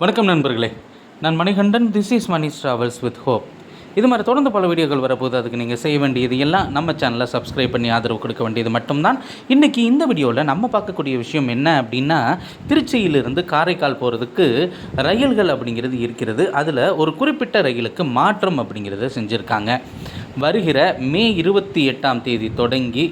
வணக்கம் நண்பர்களே. நான் Manikandan this is Mani travels with hope இது மாதிரி தொடர்ந்து பல வீடியோக்கள் வரப்போகுது. அதுக்கு நீங்கள் செய்ய வேண்டியது எல்லாம் நம்ம சேனலை சப்ஸ்கிரைப் பண்ணி ஆதரவு கொடுக்க வேண்டியது மட்டும்தான். இன்றைக்கி இந்த வீடியோவில் நம்ம பார்க்கக்கூடிய விஷயம் என்ன அப்படின்னா திருச்சியிலிருந்து காரைக்கால் போகிறதுக்கு ரயில்கள் அப்படிங்கிறது இருக்கிறது. அதில் ஒரு குறிப்பிட்ட ரயிலுக்கு மாற்றம் அப்படிங்கிறத செஞ்சுருக்காங்க. வருகிற மே இருபத்தி எட்டாம் தேதி தொடங்கி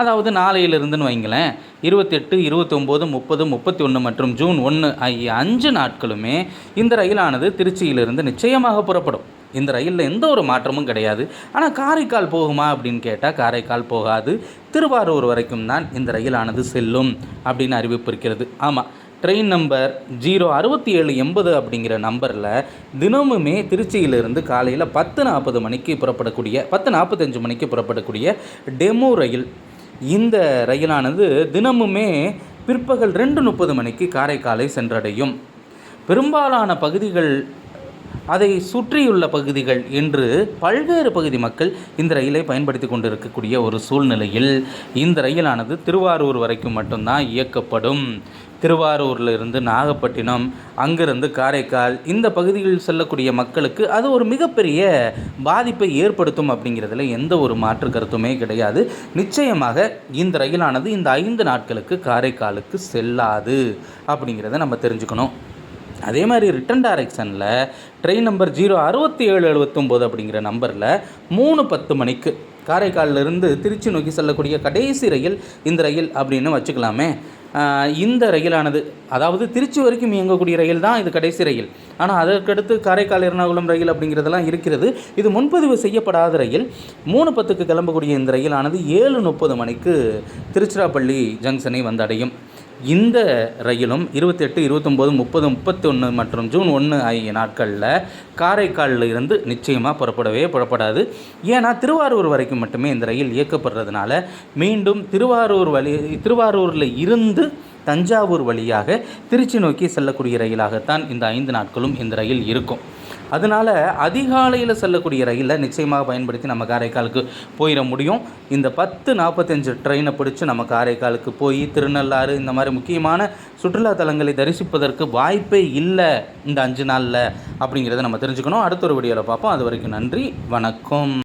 அதாவது நாளையிலிருந்துன்னு வைங்களேன் இருபத்தெட்டு இருபத்தொம்போது முப்பது முப்பத்தி ஒன்று மற்றும் ஜூன் ஒன்று ஆகிய அஞ்சு நாட்களுமே இந்த ரயிலானது திருச்சியிலிருந்து நிச்சயமாக புறப்படும். இந்த ரயிலில் எந்த ஒரு மாற்றமும் கிடையாது. ஆனால் காரைக்கால் போகுமா அப்படின்னு கேட்டால் காரைக்கால் போகாது. திருவாரூர் வரைக்கும் தான் இந்த ரயிலானது செல்லும் அப்படின்னு அறிவிப்பு இருக்கிறது. ஆமாம் ட்ரெயின் நம்பர் ஜீரோ அறுபத்தி ஏழு எண்பது அப்படிங்கிற நம்பரில் தினமுமே திருச்சியிலிருந்து காலையில் பத்து நாற்பது மணிக்கு புறப்படக்கூடிய பத்து நாற்பத்தஞ்சு மணிக்கு புறப்படக்கூடிய டெமோ ரயில் இந்த ரயிலானது தினமுமே பிற்பகல் ரெண்டு முப்பது மணிக்கு காரைக்காலை சென்றடையும். பெரும்பாலான பகுதிகள் அதை சுற்றியுள்ள பகுதிகள் என்று பல்வேறு பகுதி மக்கள் இந்த ரயிலை பயன்படுத்தி கொண்டிருக்கக்கூடிய ஒரு சூழ்நிலையில் இந்த ரயிலானது திருவாரூர் வரைக்கும் மட்டும்தான் இயக்கப்படும். திருவாரூரில் இருந்து நாகப்பட்டினம் அங்கிருந்து காரைக்கால் இந்த பகுதிகளில் செல்லக்கூடிய மக்களுக்கு அது ஒரு மிகப்பெரிய பாதிப்பை ஏற்படுத்தும் அப்படிங்கிறதுல எந்த ஒரு மாற்று கருத்துமே கிடையாது. நிச்சயமாக இந்த ரயிலானது இந்த ஐந்து நாட்களுக்கு காரைக்காலுக்கு செல்லாது அப்படிங்கிறத நம்ம தெரிஞ்சுக்கணும். அதே மாதிரி ரிட்டன் டைரக்ஷனில் ட்ரெயின் நம்பர் ஜீரோ அறுபத்தி ஏழு எழுபத்தொம்போது அப்படிங்கிற நம்பரில் மூணு பத்து மணிக்கு காரைக்காலிலிருந்து திருச்சி நோக்கி செல்லக்கூடிய கடைசி ரயில் இந்த ரயில் அப்படின்னு வச்சுக்கலாமே. இந்த ரயிலானது அதாவது திருச்சி வரைக்கும் இயங்கக்கூடிய ரயில் தான் இது கடைசி ரயில். ஆனால் அதற்கடுத்து காரைக்கால் எர்ணாகுளம் ரயில் அப்படிங்கிறதெல்லாம் இருக்கிறது. இது முன்பதிவு செய்யப்படாத ரயில். மூணு பத்துக்கு கிளம்பக்கூடிய இந்த ரயிலானது ஏழு முப்பது மணிக்கு திருச்சிராப்பள்ளி ஜங்ஷனை வந்தடையும். இந்த ரயிலும் இருபத்தெட்டு இருபத்தொம்போது முப்பது முப்பத்தொன்று மற்றும் ஜூன் ஒன்று ஆகிய நாட்களில் காரைக்காலில் இருந்து நிச்சயமாக புறப்படவே புறப்படாது. ஏன்னா திருவாரூர் வரைக்கும் மட்டுமே இந்த ரயில் இயக்கப்படுறதுனால மீண்டும் திருவாரூர் வழி திருவாரூரில் இருந்து தஞ்சாவூர் வழியாக திருச்சி நோக்கி செல்லக்கூடிய ரயிலாகத்தான் இந்த ஐந்து நாட்களும் இந்த ரயில் இருக்கும். அதனால் அதிகாலையில் செல்லக்கூடிய ரயிலில் நிச்சயமாக பயன்படுத்தி நம்ம காரைக்காலுக்கு போயிட முடியும். இந்த பத்து நாற்பத்தஞ்சு ட்ரெயினை பிடிச்சி நம்ம காரைக்காலுக்கு போய் திருநள்ளாறு இந்த மாதிரி முக்கியமான சுற்றுலா தலங்களை தரிசிப்பதற்கு வாய்ப்பே இல்லை இந்த அஞ்சு நாளில் அப்படிங்கிறத நம்ம தெரிஞ்சுக்கணும். அடுத்த ஒரு வீடியோவில் பார்ப்போம். அது வரைக்கும் நன்றி. வணக்கம்.